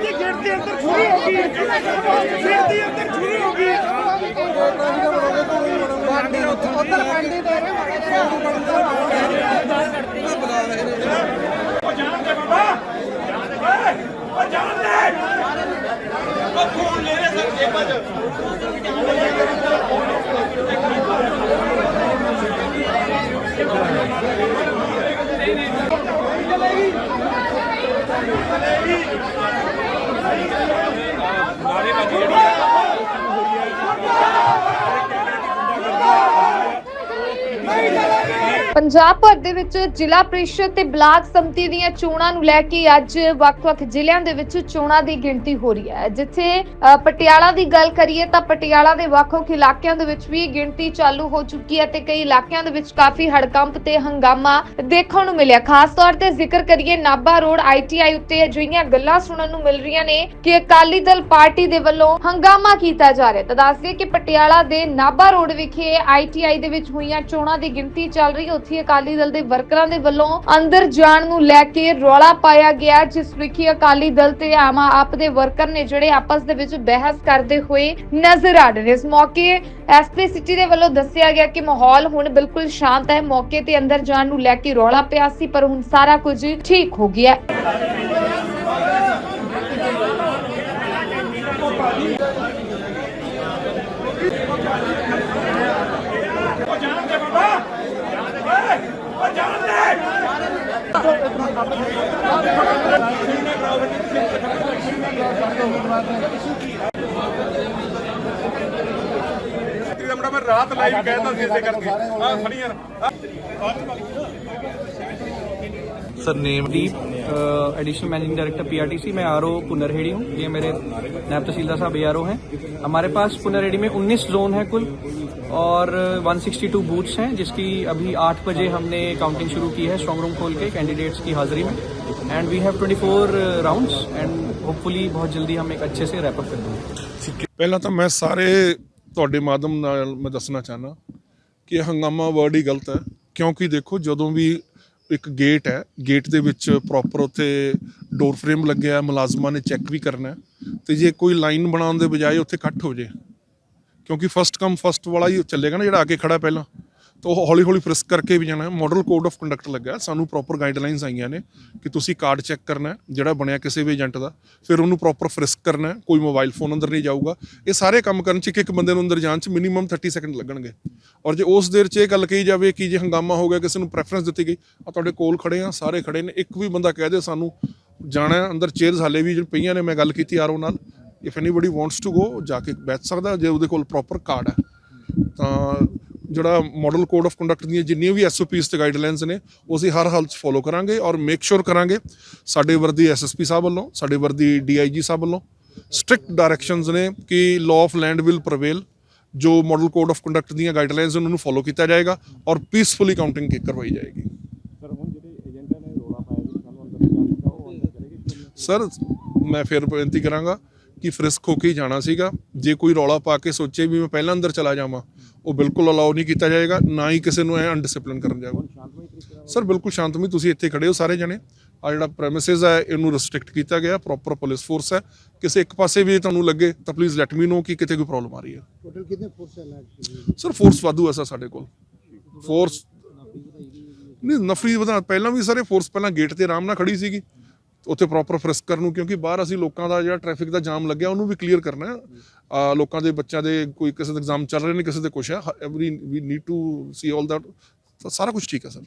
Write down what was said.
ਜੀ ਗਿਣਤੀ ਅੰਦਰ ਸ਼ੁਰੂ ਹੋ ਗਈ। ਗਿਣਤੀ ਅੰਦਰ ਸ਼ੁਰੂ ਹੋ ਗਈ। ਉਧਰ ਪੈਂਦੀ ਦੇ ਰਹੇ ਉਹ ਜਾਣ ਦੇ ਬਾਬਾ। ਜਾਣ ਦੇ ਉਹ ਜਾਣ ਦੇ। ਉਹ ਫੋਨ ਲੈ ਰਹੇ ਸਰ ਜੇਬਾਂ 'ਚ। ਨਾਰੇਬਾਜ਼ੀ ਜਿਹੜੀ ਪੰਜਾਬ ਭਰ ਦੇ ਵਿੱਚ ਜ਼ਿਲ੍ਹਾ ਪ੍ਰੀਸ਼ਦ ਤੇ ਬਲਾਕ ਸੰਮਤੀ ਦੀਆਂ ਚੋਣਾਂ ਨੂੰ ਲੈ ਕੇ ਅੱਜ ਵੱਖ-ਵੱਖ ਜ਼ਿਲ੍ਹਿਆਂ ਦੇ ਵਿੱਚ ਚੋਣਾਂ ਦੀ ਗਿਣਤੀ ਹੋ ਰਹੀ ਹੈ। ਜਿੱਥੇ ਪਟਿਆਲਾ ਦੀ ਗੱਲ ਕਰੀਏ ਤਾਂ ਪਟਿਆਲਾ ਦੇ ਵੱਖ-ਵੱਖ ਇਲਾਕਿਆਂ ਦੇ ਵਿੱਚ ਵੀ ਗਿਣਤੀ ਚਾਲੂ ਹੋ ਚੁੱਕੀ ਹੈ ਤੇ ਕਈ ਇਲਾਕਿਆਂ ਦੇ ਵਿੱਚ ਕਾਫੀ ਹੜਕੰਪ ਤੇ ਹੰਗਾਮਾ ਦੇਖਣ ਨੂੰ ਮਿਲਿਆ। ਖਾਸ ਤੌਰ ਤੇ ਜ਼ਿਕਰ ਕਰੀਏ ਨਾਭਾ ਰੋਡ ਆਈਟੀਆਈ ਉੱਤੇ ਅਜਿਹੀਆਂ ਗੱਲਾਂ ਸੁਣਨ ਨੂੰ ਮਿਲ ਰਹੀਆਂ ਨੇ ਕਿ ਅਕਾਲੀ ਦਲ ਪਾਰਟੀ ਦੇ ਵੱਲੋਂ ਹੰਗਾਮਾ ਕੀਤਾ ਜਾ ਰਿਹਾ ਤਾਂ ਦੱਸ ਕਿ ਪਟਿਆਲਾ ਦੇ ਨਾਭਾ ਰੋਡ ਵਿਖੇ ਆਈਟੀਆਈ ਦੇ ਵਿੱਚ ਹੋਈਆਂ ਚੋਣਾਂ ਦੀ ਗਿਣਤੀ ਚੱਲ ਰਹੀ ਹੈ। ਉੱਥੇ ਅਕਾਲੀ ਦਲ ਦੇ ਵਰਕਰਾਂ ਦੇ ਵੱਲੋਂ ਅੰਦਰ ਜਾਣ ਨੂੰ ਲੈ ਕੇ ਰੌਲਾ ਪਾਇਆ ਗਿਆ, ਜਿਸ ਵਿਖੇ ਅਕਾਲੀ ਦਲ ਤੇ ਆਮ ਆਪ ਦੇ ਵਰਕਰ ਨੇ ਜਿਹੜੇ ਆਪਸ ਦੇ ਵਿੱਚ ਬਹਿਸ ਕਰਦੇ ਹੋਏ ਨਜ਼ਰ ਆ ਰਹੇ ਨੇ। ਇਸ ਮੌਕੇ ਐਸਪੀ ਸਿਟੀ ਦੇ ਵੱਲੋਂ ਦੱਸਿਆ ਗਿਆ ਕਿ ਮਾਹੌਲ ਹੁਣ ਬਿਲਕੁਲ ਸ਼ਾਂਤ ਹੈ। ਮੌਕੇ ਤੇ ਅੰਦਰ ਜਾਣ ਨੂੰ ਲੈ ਕੇ ਰੌਲਾ ਪਿਆ ਸੀ, ਪਰ ਹੁਣ ਸਾਰਾ ਕੁਝ ਠੀਕ ਹੋ ਗਿਆ ਹੈ ਉਹ ਜਾਣ ਦੇ ਬਾਬਾ ਜਾਣ ਦੇ ਓਏ ਉਹ ਜਾਣ ਦੇ ਦਾ ਮੁੰਡਾ ਮੈਂ ਰਾਤ ਲਾਈਵ ਕਹਿਤਾ ਸੀ ਇਸੇ ਕਰਕੇ। ਆ ਖੜੀ ਯਾਰ sir name Deep additional managing director PRTC मैं आर पुनरहेड़ी हूँ ये मेरे नायब तहसीलदार साहब ए हैं हमारे पास पुनरहेड़ी में 19 जोन है कुल और 162 बूथ्स हैं जिसकी अभी 8 बजे हमने काउंटिंग शुरू की है स्ट्रॉन्ग रूम खोल के कैंडिडेट्स की हाजिरी में and we have 24 rounds and hopefully बहुत जल्दी हम एक अच्छे से रैप अप कर देंगे ਪਹਿਲਾਂ ਤਾਂ ਮੈਂ ਸਾਰੇ ਤੁਹਾਡੇ ਮਾਧਮ ਨਾਲ ਮੈਂ ਦੱਸਣਾ ਚਾਹਨਾ ਕਿ ਇਹ ਹੰਗਾਮਾ ਵਰਡ ਹੀ ਗਲਤ ਹੈ ਕਿਉਂਕਿ ਦੇਖੋ ਜਦੋਂ ਵੀ ਇੱਕ ਗੇਟ ਹੈ। ਗੇਟ ਦੇ ਵਿੱਚ ਪ੍ਰੋਪਰ ਉੱਥੇ ਡੋਰ ਫਰੇਮ ਲੱਗਿਆ ਹੈ, ਮੁਲਾਜ਼ਮਾਂ ਨੇ ਚੈੱਕ ਵੀ ਕਰਨਾ ਹੈ। ਤੇ ਜੇ ਕੋਈ ਲਾਈਨ ਬਣਾਉਣ ਦੇ ਬਜਾਏ ਉੱਥੇ ਇਕੱਠ ਹੋ ਜੇ। ਕਿਉਂਕਿ ਫਸਟ ਕਮ ਫਸਟ ਵਾਲਾ ਹੀ ਚੱਲੇਗਾ ਨਾ ਜਿਹੜਾ ਆ ਕੇ ਖੜਾ ਪਹਿਲਾਂ। ਤਾਂ ਉਹ ਹੌਲੀ ਹੌਲੀ ਫ੍ਰਿਸਕ ਕਰਕੇ ਵੀ ਜਾਣਾ। ਮਾਡਲ ਕੋਡ ਆਫ ਕੰਡਕਟ ਲੱਗਾ। ਸਾਨੂੰ ਪ੍ਰੋਪਰ ਗਾਈਡਲਾਈਨਸ ਆਈਆਂ ਨੇ ਕਿ ਤੁਸੀਂ ਕਾਰਡ ਚੈੱਕ ਕਰਨਾ ਜਿਹੜਾ ਬਣਿਆ ਕਿਸੇ ਵੀ ਏਜੰਟ ਦਾ। ਫਿਰ ਉਹਨੂੰ ਪ੍ਰੋਪਰ ਫਰਿਸਕ ਕਰਨਾ ਕੋਈ ਮੋਬਾਈਲ ਫੋਨ ਅੰਦਰ ਨਹੀਂ ਜਾਊਗਾ। ਇਹ ਸਾਰੇ ਕੰਮ ਕਰਨ ਚ ਇੱਕ ਇੱਕ ਬੰਦੇ ਨੂੰ ਅੰਦਰ ਜਾਣ ਚ ਮਿਨੀਮਮ 30 ਸੈਕਿੰਡ ਲੱਗਣਗੇ। ਔਰ ਜੇ ਉਸ ਦੇਰ ਚ ਇਹ ਗੱਲ ਕਹੀ ਜਾਵੇ ਕਿ ਜੇ ਹੰਗਾਮਾ ਹੋ ਗਿਆ, ਕਿਸੇ ਨੂੰ ਪ੍ਰੈਫਰੈਂਸ ਦਿੱਤੀ ਗਈ ਆ ਤੁਹਾਡੇ ਕੋਲ ਖੜੇ ਆ, ਸਾਰੇ ਖੜੇ ਨੇ। ਇੱਕ ਵੀ ਬੰਦਾ ਕਹਿ ਦੇ ਸਾਨੂੰ ਜਾਣਾ ਅੰਦਰ ਚੇਅਰਸ ਹਾਲੇ ਵੀ ਜਿਹੜੀ ਪਈਆਂ ਨੇ, ਮੈਂ ਗੱਲ ਕੀਤੀ ਆਰਓ ਨਾਲ। If anybody wants to go ਜਾ ਕੇ ਬੈਠ ਸਕਦਾ, ਜੇ ਉਹਦੇ ਕੋਲ ਪ੍ਰੋਪਰ ਕਾਰਡ ਹੈ। ਤਾਂ ਜਿਹੜਾ ਮਾਡਲ ਕੋਡ ਆਫ ਕੰਡਕਟ ਦੀਆਂ ਜਿੰਨੀਆਂ ਵੀ ਐਸਓਪੀਸ ਤੇ ਗਾਈਡਲਾਈਨਸ ਨੇ ਉਹ ਅਸੀਂ ਹਰ ਹਾਲਤ 'ਚ ਫੋਲੋ ਕਰਾਂਗੇ ਔਰ ਮੇਕ ਸ਼ੋਰ ਕਰਾਂਗੇ ਸਾਡੇ ਵਰਦੀ ਐਸਐਸਪੀ ਸਾਹਿਬ ਵੱਲੋਂ ਸਾਡੇ ਵਰਦੀ ਡੀਆਈਜੀ ਸਾਹਿਬ ਵੱਲੋਂ ਸਟ੍ਰਿਕਟ ਡਾਇਰੈਕਸ਼ਨਸ ਨੇ ਕਿ law of land will prevail ਜੋ ਮਾਡਲ ਕੋਡ ਆਫ ਕੰਡਕਟ ਦੀਆਂ ਗਾਈਡਲਾਈਨਸ ਉਹਨਾਂ ਨੂੰ ਫੋਲੋ ਕੀਤਾ ਜਾਏਗਾ ਔਰ ਪੀਸਫੁਲੀ ਕਾਊਂਟਿੰਗ ਕਰਵਾਈ ਜਾਏਗੀ। ਸਰ ਮੈਂ ਫਿਰ ਬੇਨਤੀ ਕਰਾਂਗਾ ਕਿ ਫ੍ਰਿਸਕ ਹੋ ਕੇ ਜਾਣਾ ਸੀਗਾ। ਜੇ ਕੋਈ ਰੌਲਾ ਪਾ ਕੇ ਸੋਚੇ ਵੀ ਮੈਂ ਪਹਿਲਾਂ ਅੰਦਰ ਚਲਾ ਜਾਵਾਂ ਉਹ ਬਿਲਕੁਲ ਅਲਾਉ ਨਹੀਂ ਕੀਤਾ ਜਾਏਗਾ ਨਾ ਹੀ ਕਿਸੇ ਨੂੰ ਐ ਅਨਡਿਸਪਲਿਨ ਕਰਨ ਜਾਊਗਾ ਸਰ ਬਿਲਕੁਲ ਸ਼ਾਂਤਮਈ ਤੁਸੀਂ ਇੱਥੇ ਖੜੇ ਹੋ ਸਾਰੇ ਜਣੇ। ਆ ਜਿਹੜਾ ਪ੍ਰੈਮਿਸਿਸ ਹੈ ਇਹਨੂੰ ਰੈਸਟ੍ਰਿਕਟ ਕੀਤਾ ਗਿਆ ਪ੍ਰੋਪਰ ਪੁਲਿਸ ਫੋਰਸ ਹੈ। ਕਿਸੇ ਇੱਕ ਪਾਸੇ ਵੀ ਤੁਹਾਨੂੰ ਲੱਗੇ ਤਾਂ ਪਲੀਜ਼ ਲੈਟ ਮੀ ਨੋ ਕਿ ਕਿਤੇ ਕੋਈ ਪ੍ਰੋਬਲਮ ਆ ਰਹੀ ਹੈ। ਟੋਟਲ ਕਿੰਨੇ ਫੋਰਸ ਹੈ ਲੱਗ ਸਰ ਫੋਰਸ ਵਾਧੂ ਸਰ ਸਾਡੇ ਕੋਲ। ਫੋਰਸ ਨਹੀਂ ਨਫਰੀ ਵਧਾ ਪਹਿਲਾਂ ਵੀ ਸਾਰੇ ਫੋਰਸ ਪਹਿਲਾਂ ਗੇਟ ਤੇ ਆਰਾਮ ਨਾਲ ਖੜੀ ਸੀਗੀ। ਉੱਥੇ ਪ੍ਰੋਪਰ ਫ੍ਰਿਸਕ ਕਰਨ ਨੂੰ, ਕਿਉਂਕਿ ਬਾਹਰ ਅਸੀਂ ਲੋਕਾਂ ਦਾ ਜਿਹੜਾ ਟ੍ਰੈਫਿਕ ਦਾ ਜਾਮ ਲੱਗਿਆ, ਉਹਨੂੰ ਵੀ ਕਲੀਅਰ ਕਰਨਾ ਹੈ। ਲੋਕਾਂ ਦੇ ਬੱਚਿਆਂ ਦੇ ਕੋਈ ਕਿਸੇ ਦੇ ਐਗਜ਼ਾਮ ਚੱਲ ਰਹੇ ਨੇ ਕਿਸੇ ਦੇ ਕੁਛ ਹੈ। Every we need to see all that ਸਾਰਾ ਕੁਝ ਠੀਕ ਹੈ, ਸਰ।